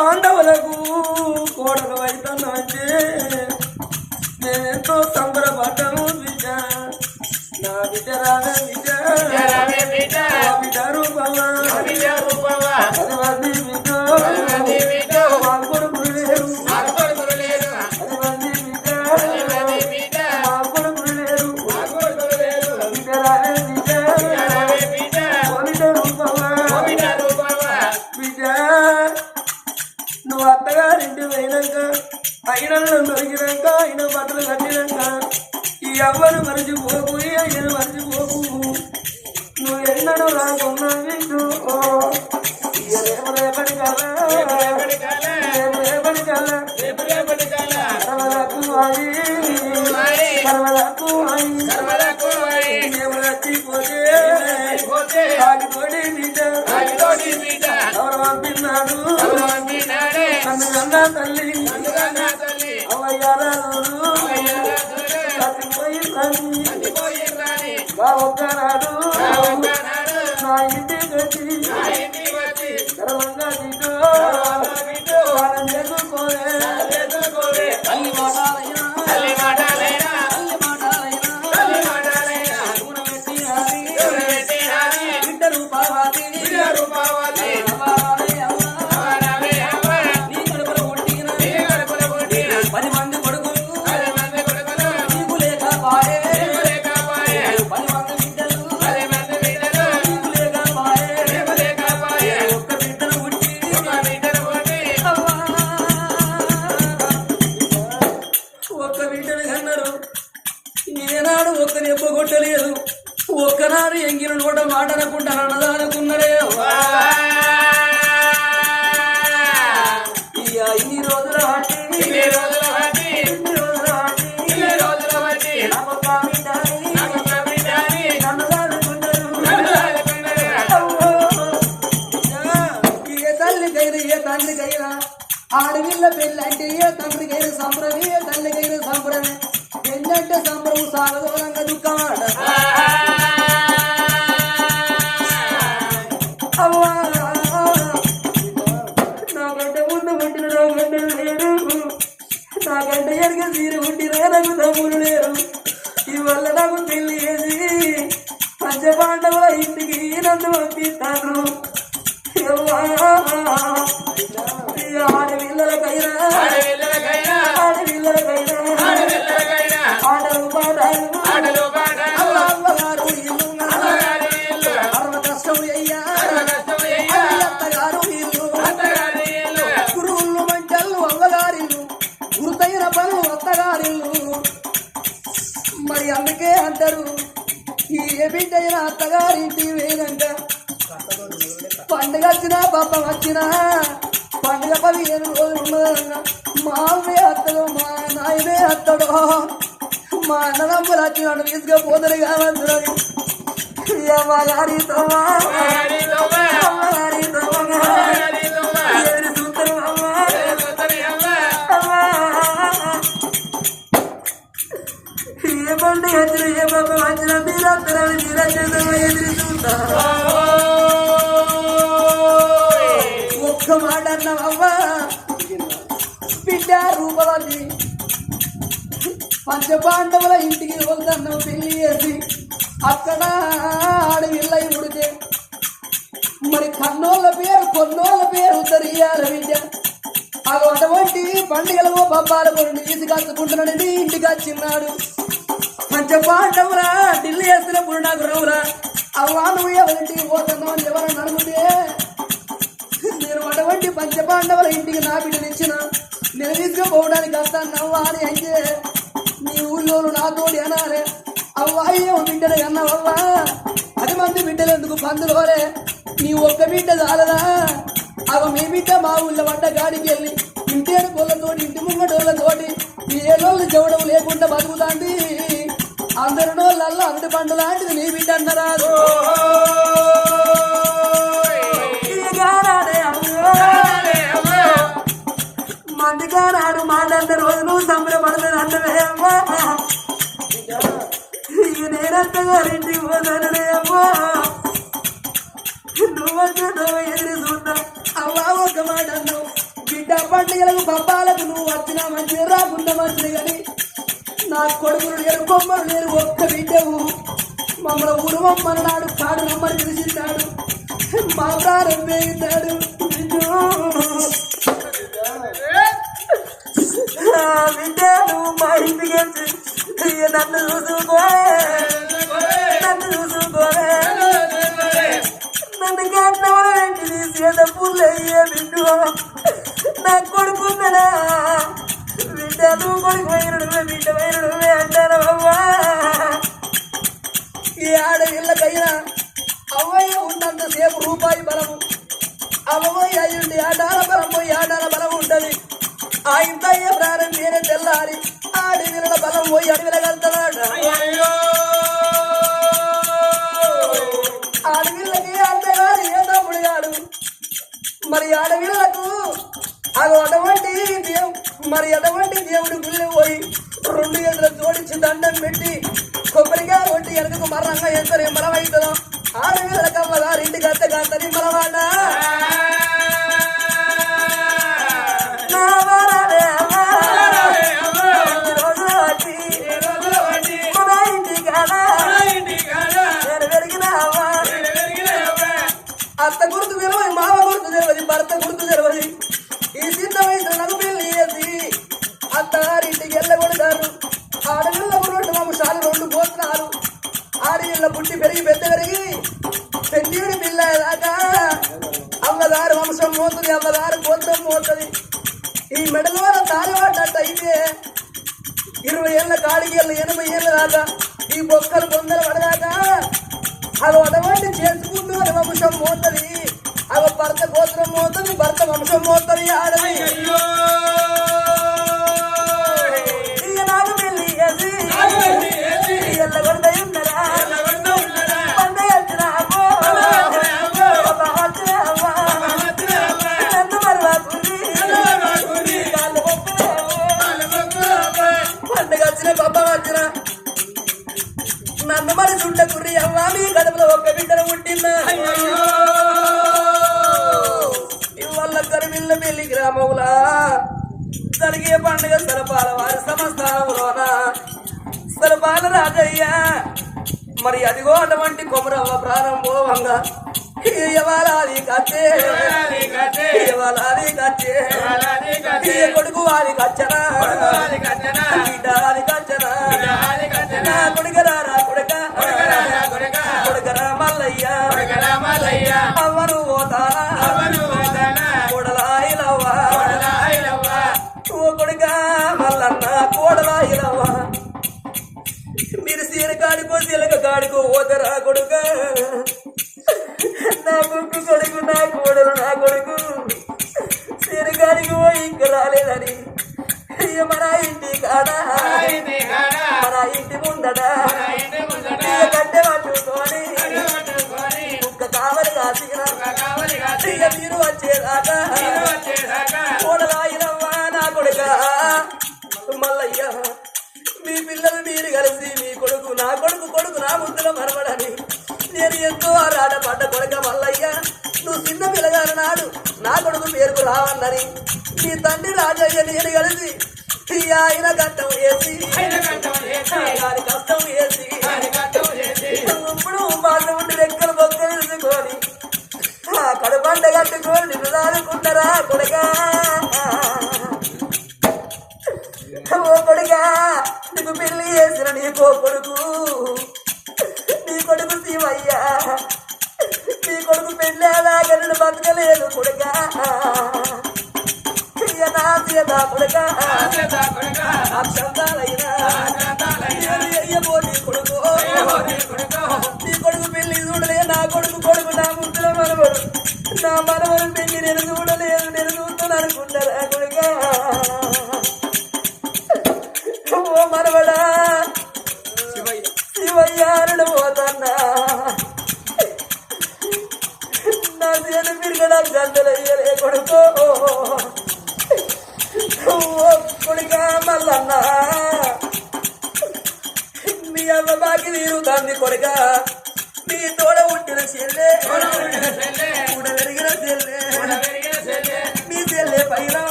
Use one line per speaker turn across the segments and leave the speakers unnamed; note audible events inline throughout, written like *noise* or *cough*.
పాండవులకు కోడలు అయితే నేనెంతో సంబరపడ్డాము బిడ్డ. నా బిడ్డ రావే బిడ్డ. బిడ్డ రూపమా? బిడ్డ రూపమా? ఎగరరు తప్పిపోయి రాని బాగున్నాడు నా Bye. *laughs* అందుకే అంటారు. ఈ బిడ్డ అత్తగారింటి వేదంట పండుగ వచ్చినా పాప వచ్చినా పండుగ పది ఏడు రోజులు మావే అత్తడు మా నాయనే అత్తడు. మా అన్నదమ్ములు వచ్చి తీసుకో తీసుకుపోతారు కావచ్చు అమ్మగారి తమ్మ అమ్మగారి తమ్మ ఏ పండుగ వచ్చిన ఏ పాప వచ్చిన ఒక్క మాట అన్నావమ్మా బిడ్డ రూపవతి పంచపాండవుల ఇంటికి వెళ్తాను పెళ్ళి చేసి అక్కడ ఆడవిల్లై ఉడితే మరి కన్నోళ్ళ పేరు కొన్నోళ్ళ పేరు తరియాల విద్య అటువంటి పండుగలు పబ్బాల కొన్ని తీసుకొచ్చుకుంటున్నాడని ఇంటికి వచ్చిన్నాడు పంచపాండవురా ఢిల్లీ వేసినప్పుడు నాకు రావురా అవ్వా నువ్వు ఎవరింటికి పోతున్నావు అని ఎవరని అడుగుతే నేను అటువంటి పంచపాండవుల ఇంటికి నా బిడ్డనిచ్చిన నేను తీసుకుపోవడానికి వస్తాను. అవ్వా అని అయితే నీ ఊళ్ళో నాతోటి అనాలే అవ్వా ఏమో బిడ్డలు అన్నావవ్వా పది మంది బిడ్డలు ఎందుకు పందులోరే నీ ఒక్క బిడ్డ చాలదా? అవ మీ బిడ్డ మా ఊళ్ళో వంట గాడికి వెళ్ళి ఇంటి అనుకోళ్ళతోటి ఇంటి ముంగటోళ్ళతోటి ఏలోళ్ళు చెవడం లేకుండా బతుకుతాండి అందరి నోళ్ళల్లో అరటి పండు లాంటిది నీ బిడ్డ అన్నరాదు మందిగానాడు మాటంత రోజు నువ్వు సంబరపడతాను అన్నవే అమ్మా. ఇక నేనంత గారింటికి పోతాననే అమ్మా. నువ్వంటే నువ్వు ఎదురు చూద్దాం. అవ్వా ఒక మాట అన్నావు. బిడ్డ పండుగలకు పబ్బాలకు నువ్వు వచ్చినా మంచిది రాకుండా మంచిది కానీ నా కొడుకులు లేరు బొమ్మలు లేరు ఒక్క బిడ్డవు మమ్మల్ని ఉరువమ్మని నాడు కాడు నమ్మని పిలిచిన్నాడు మాతారం ప్రారం వేయినాడు. మా ఇంటికి వచ్చి నన్ను చూసుకో. నన్ను చూసుకోవే నన్ను కన్నవర వెంటి తీసేద పుల్లయ్యే బిడ్డు. నా కొడుకు బిడ్డ నువ్వు కొడుకు వైరుడు బిడ్డ వైరుడు అంటారు అవ్వా ఈ ఆడవిళ్ళకైనా అవ్వయ్య ఉన్నంతసేపు రూపాయి బలము అవ్వయ్య అయ్యుండి ఆడాల బలము పోయి ఆడాల బలం ఉంటుంది ఆ ఇంత అయ్యే ప్రాణం వేరే తెల్లారి ఆడి విరల బలం పోయి అడవిలగలుగుతున్నాడు ఆడవిళ్ళకి అంతేగాడు ఏ తమ్ముడు గాడు? మరి ఆడవిళ్ళకు అది అటువంటి దేవు మరి అటువంటి దేవుడి గుళ్ళు పోయి రెండు ఎదురు జోడించి దండం పెట్టి కొబ్బరిగా కొట్టి వెనకకు మరణంగా ఎంత నిమ్మలం అవుతుందో ఆడవిళ్ళకి అమ్మగారు ఇంటికి అత్తగా అంత నిమ్మలమాట నాలుగు ఏళ్ళు ఎనభై ఏళ్ళ దాకా ఈ బొక్కలు బొందలు పడదాకా అవి అటువంటి చేసుకుంటూ అది వంశం మోతది అవి భర్త గోత్రం మోతుంది భర్త వంశం మోతది ఆడది జరిగే పండుగ సరపాల వారి సమస్థానంలోన సరపాల రాజయ్య మరి అదిగో అటువంటి కొమరవ్వ ప్రారంభోభంగా ఇవాళది కచ్చే కొడుకు వారి కచ్చనా కచ్చనా కొడుకరా కొడుక కొడుకరా మల్లయ్య అవ్వను పోతానా మల్లన్న ఇలావా మీరు సీర కాడుకో సీలక కాడుకో ఓదరా కొడుక. నా బుక్కు కొడుకు నా కోడలు నా కొడుకు. సీర కాడికి పోయి ఇంకా రాలేదని. ఇక మన ఇంటి కాడా. నాడు నా కొడుకు పేరుకు రావన్నని మీ తండ్రి రాజయ్య నేను కలిసి ఆయన కంఠం వేసి కష్టం వేసి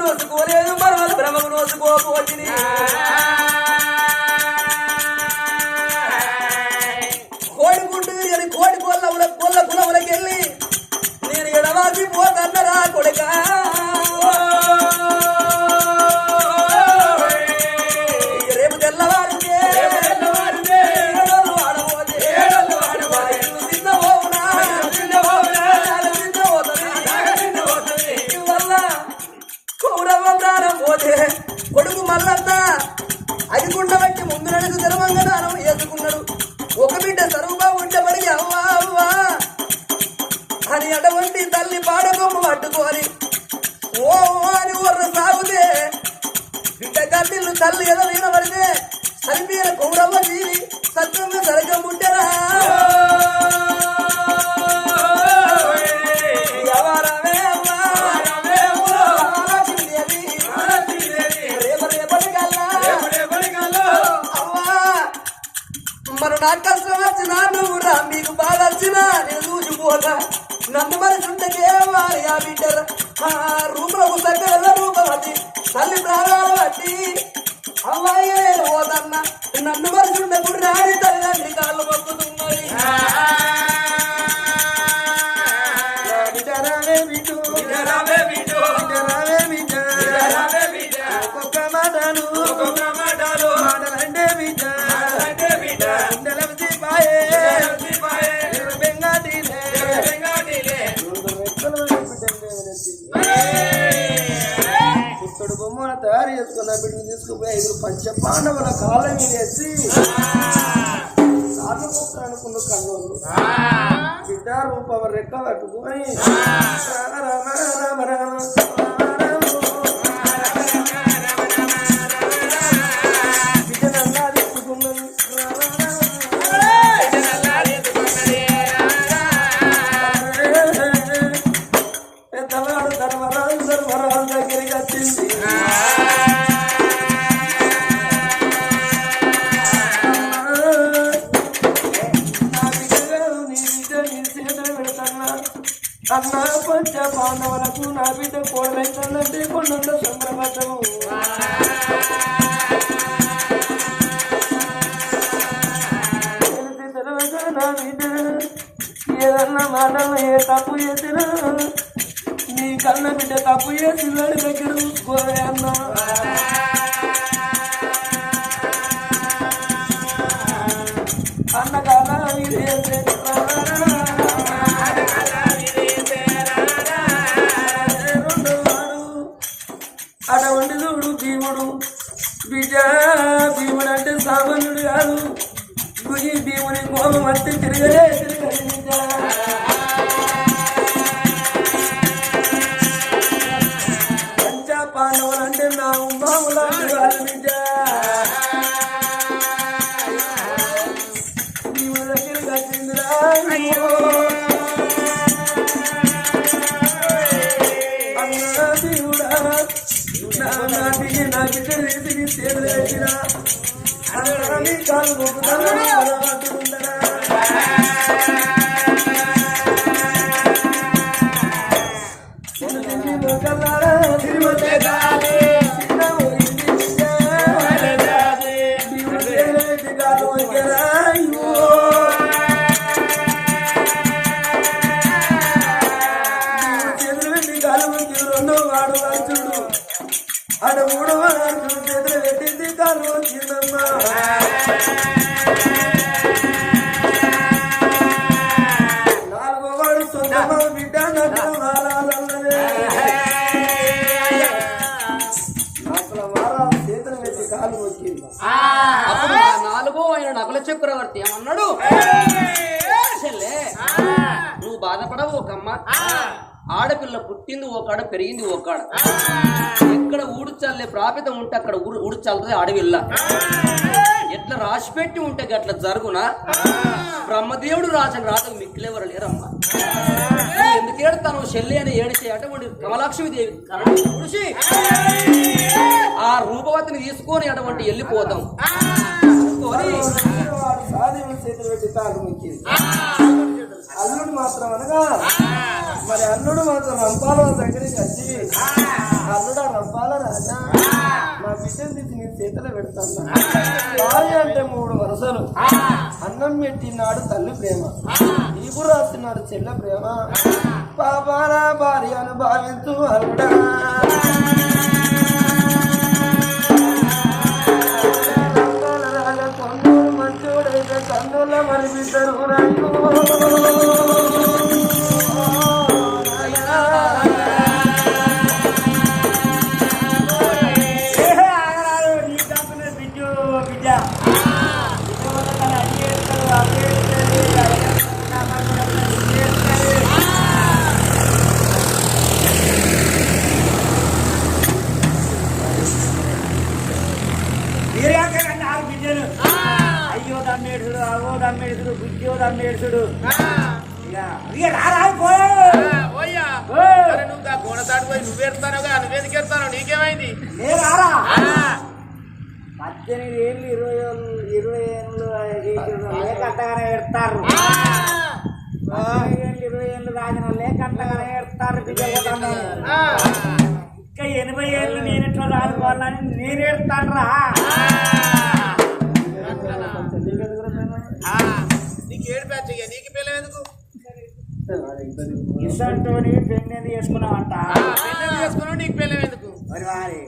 నోసుకోలేదు మరవలు భ్రమకు నోసుకోపోతుంది పట్టుకొని ఓ అని ఊర్ర సాగుతే బిడ్డ కల్లిల్లు తల్లి ఎదో నిలబడితే సరిపీర కౌరవ్వ వీరి సత్యంగా సరిగ్గా ముట్టారా. మరి నాకు కష్టం వచ్చినా నువ్వు రా మీకు బాగా వచ్చినా నేను చూసిపోతా నన్ను మనసుంటే చేయాలి ఆ బిడ్డ ఆ రూపలకు సకల తల్లి ప్రాణాలు బట్టి అమ్మాయి పోదన్న నన్ను
మనసు తీసుకుపోయి ఐదు పంచ పాండవుల కాళ్ళ మీద వేసి మొక్కలు అనుకున్న కన్నోళ్ళు బిడ్డ రూపం రెక్క పట్టుకొని ఏదన్నా మాటలు ఏ తప్పు చేసినా నీ కన్న బిడ్డ తప్పు చేసి దగ్గర చూసుకోవే అన్నా. అడ మూడు వాడు చేతులు
పెరిగింది ఒకడ ఎక్కడ ఊడుచల్లే ప్రాపితం ఉంటే అక్కడ ఊడు- ఊడుచల్లుతుంది అడవిల్ల ఎట్లా రాసిపెట్టి ఉంటే గట్ల జరుగునా బ్రహ్మదేవుడు రాజని రాజకు మిక్కిలేవరు లేరమ్మా ఎందుకు ఏడుతాను చెల్లి అని ఏడిచే అటువంటి కమలాక్షమి దేవి పురుషి ఆ రూపవతిని తీసుకొని అటువంటి వెళ్ళిపోతాం
అల్లుడు మాత్రం అనగా మరి అల్లుడు మాత్రం రంపాల వాళ్ళ దగ్గరికి వచ్చి అల్లుడు రంపాల రాజా నా బిడ్డను తీసి నీ చేతిలో పెడతాను. భార్య అంటే మూడు వరుసలు. అన్నం పెట్టినాడు తల్లి ప్రేమ. ఈపు రాస్తున్నాడు చెల్ల ప్రేమ. పాపారా భార్య అని భావించు అల్లుడా.
అంతగానే ఎడతారు ఏళ్ళు ఇరవై ఏళ్ళు రాజన లేక అంతగానే
ఆ,
ఇంకా ఎనభై ఏళ్ళు నేను ఎట్లా రాదుకోవాలని నేను ఎడతాను రా
నీకు ఏడు ఇక నీకు పిల్లలు ఎందుకు?
ఇసంటోని పెన్నెందు చేసుకున్నావంట
ఆ, పెళ్ళి చేసుకున్నావు నీకు పిల్లలు ఎందుకు?
మరి వారి.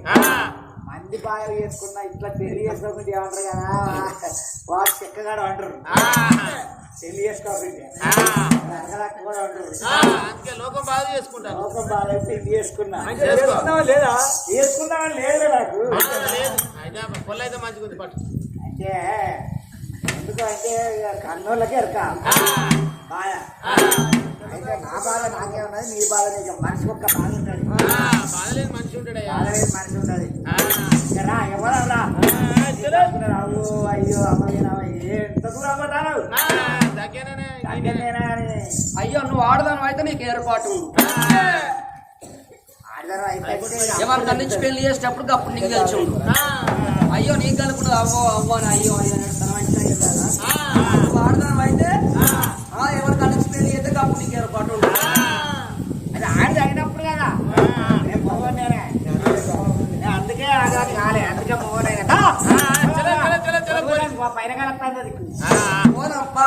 మంది బాగా చేసుకున్నా ఇట్లా పెళ్ళి చేసుకోకుండా ఏమంటారు కదా? వాడు చెక్కగాడు అంటారు. పెళ్ళి చేసుకోకుండా.
ఆ, అందుకే లోకం బాగా చేసుకుంటాను
లోకం బాగాలేస్తే ఇది చేసుకున్నా.
చేసుకో.
లేదా?
చేసుకుందామని లేదు నాకు.
అయితే మంచిగా పట్టు.
అంటే ఎందుకు అంటే ఇక కన్నోళ్ళకి ఎరక. బాధ అయితే నా బాధ నాకే ఉన్నది నీ బాధ నీకు మనిషికి ఒక్క బాధ ఉంటుంది.
ఆ, బాధలేదు మనిషి
మనిషి ఉంటుంది. రా అయ్యో ఎంత దూరం
నువ్వు ఆడదాను అయితే నీకు ఏర్పాటు. ఎవరు కన్నించి పెళ్ళి చేసేటప్పుడు అప్పుడు నీకు తెలిసి అయ్యో నీకు కలుపుకున్నది అవ్వో అవ్వ అని అయ్యో అయ్యో ఆడదాను అయితే ఎవరు అప్పుడు నీకు ఏర్పాటు
అది ఆడి తగినప్పుడు కదా. నేను నేనే. అందుకే ఆడదాన్ని కాలే. అందుకే
చలో చలో పోనీ. ఆ,
పోనప్పా.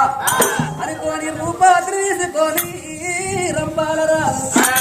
అనుకోని రూపాత్రి తీసుకొని రంపాలరా
ఆ,